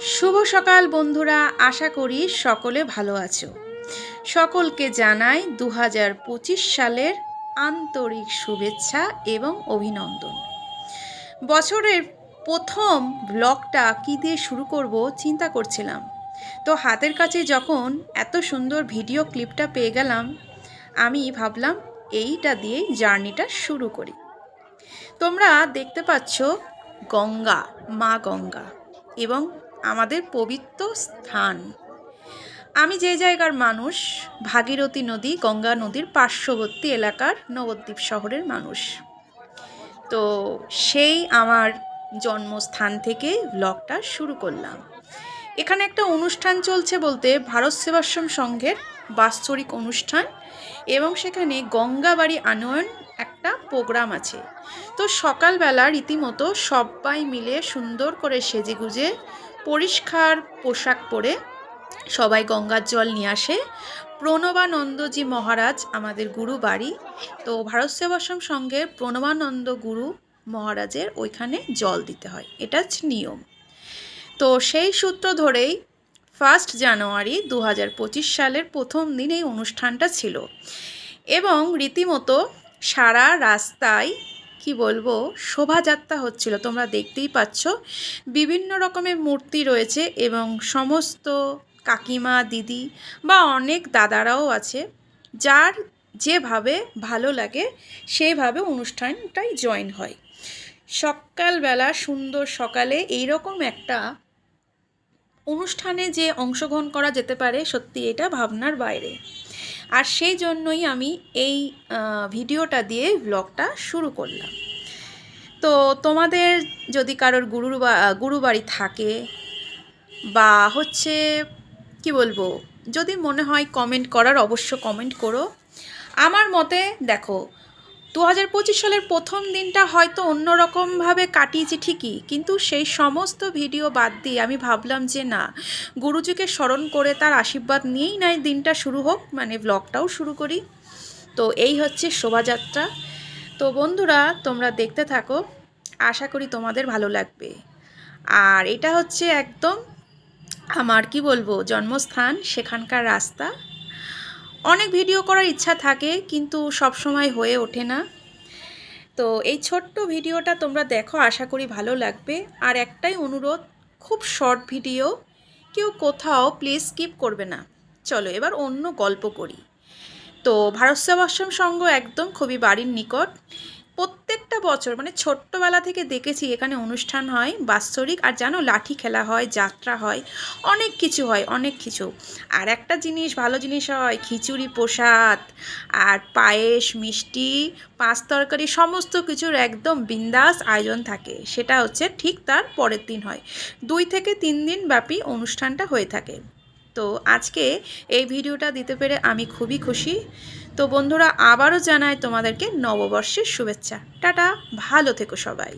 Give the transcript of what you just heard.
শুভ সকাল বন্ধুরা, আশা করি সকলে ভালো আছো। সকলকে জানাই দু হাজার পঁচিশ সালের আন্তরিক শুভেচ্ছা এবং অভিনন্দন। বছরের প্রথম ব্লগটা কী দিয়ে শুরু করব চিন্তা করছিলাম। তো হাতের কাছে যখন এত সুন্দর ভিডিও ক্লিপটা পেয়ে গেলাম, আমি ভাবলাম এইটা দিয়েই জার্নিটা শুরু করি। তোমরা দেখতে পাচ্ছ গঙ্গা, মা গঙ্গা এবং আমাদের পবিত্র স্থান। আমি যে জায়গার মানুষ, ভাগীরথী নদী, গঙ্গা নদীর পার্শ্ববর্তী এলাকার নবদ্বীপ শহরের মানুষ। তো সেই আমার জন্মস্থান থেকে ব্লগটা শুরু করলাম। এখানে একটা অনুষ্ঠান চলছে বলতে ভারত সেবাশ্রম সংঘের বাৎসরিক অনুষ্ঠান এবং সেখানে গঙ্গাবাড়ি আনয়ন একটা প্রোগ্রাম আছে। তো সকালবেলা রীতিমতো সবাই মিলে সুন্দর করে সেজেগুজে পরিষ্কার পোশাক পরে সবাই গঙ্গার জল নিয়ে আসে। প্রণবানন্দজি মহারাজ আমাদের গুরু বাড়ি। তো ভারত সেবাশ্রম সঙ্গে প্রণবানন্দ গুরু মহারাজের ওইখানে জল দিতে হয়। এটা নিয়ম। তো সেই সূত্র ধরেই ফার্স্ট জানুয়ারি দু হাজার পঁচিশ সালের প্রথম দিন এই অনুষ্ঠানটা ছিল। এবং রীতিমতো সারা রাস্তায় কি বলব, শোভাযাত্রা হচ্ছিল, তোমরা দেখতেই পাচ্ছ। বিভিন্ন রকমের মূর্তি রয়েছে এবং সমস্ত কাকিমা, দিদি বা অনেক দাদারাও আছে, যার যেভাবে ভালো লাগে সেভাবে অনুষ্ঠানটাই জয়েন হয়। সকালবেলা সুন্দর সকালে এইরকম একটা অনুষ্ঠানে যে অংশগ্রহণ করা যেতে পারে, সত্যি এটা ভাবনার বাইরে। আর সেই জন্যই আমি এই ভিডিওটা দিয়ে ব্লগটা শুরু করলাম। তো তোমাদের যদি কারোর গুরুর গুরু বাড়ি থাকে বা হচ্ছে, কি বলব, যদি মনে হয় কমেন্ট করার, অবশ্য কমেন্ট করো। আমার মতে দেখো দু হাজার পঁচিশ সালের প্রথম দিনটা হয়তো অন্যরকমভাবে কাটিয়েছি ঠিকই, কিন্তু সেই সমস্ত ভিডিও বাদ দিয়ে আমি ভাবলাম যে না, গুরুজিকে স্মরণ করে তার আশীর্বাদ নিয়েই নাই দিনটা শুরু হোক মানে ব্লগটাও শুরু করি। তো এই হচ্ছে শোভাযাত্রা। তো বন্ধুরা, তোমরা দেখতে থাকো, আশা করি তোমাদের ভালো লাগবে। আর এটা হচ্ছে একদম আমার, কি বলব, জন্মস্থান, সেখানকার রাস্তা। অনেক ভিডিও করার ইচ্ছা থাকে, কিন্তু সব সময় হয়ে ওঠে না। তো এই ছোট্ট ভিডিওটা তোমরা দেখো, আশা করি ভালো লাগবে। আর একটাই অনুরোধ, খুব শর্ট ভিডিও, কেউ কোথাও প্লিজ স্কিপ করবে না। চলো, এবার অন্য গল্প করি। তো ভারত সেবাশ্রম সংঘ একদম খুবই বাড়ির নিকট। বছর মানে ছোট্টবেলা থেকে দেখেছি এখানে অনুষ্ঠান হয়, বাৎসরিক, আর জানো লাঠি খেলা হয়, যাত্রা হয়, অনেক কিছু হয়, অনেক কিছু। আর একটা জিনিস, ভালো জিনিস হয়, খিচুড়ি প্রসাদ, আর পায়েস, মিষ্টি, পাঁচ তরকারি, সমস্ত কিছুর একদম বিন্দাস আয়োজন থাকে। সেটা হচ্ছে ঠিক তার পরের দিন হয়। দুই থেকে তিন দিন ব্যাপী অনুষ্ঠানটা হয়ে থাকে। তো আজকে এই ভিডিওটা দিতে পেরে আমি খুবই খুশি। তো বন্ধুরা, আবারও জানাই তোমাদেরকে নববর্ষের শুভেচ্ছা। টাটা, ভালো থেকো সবাই।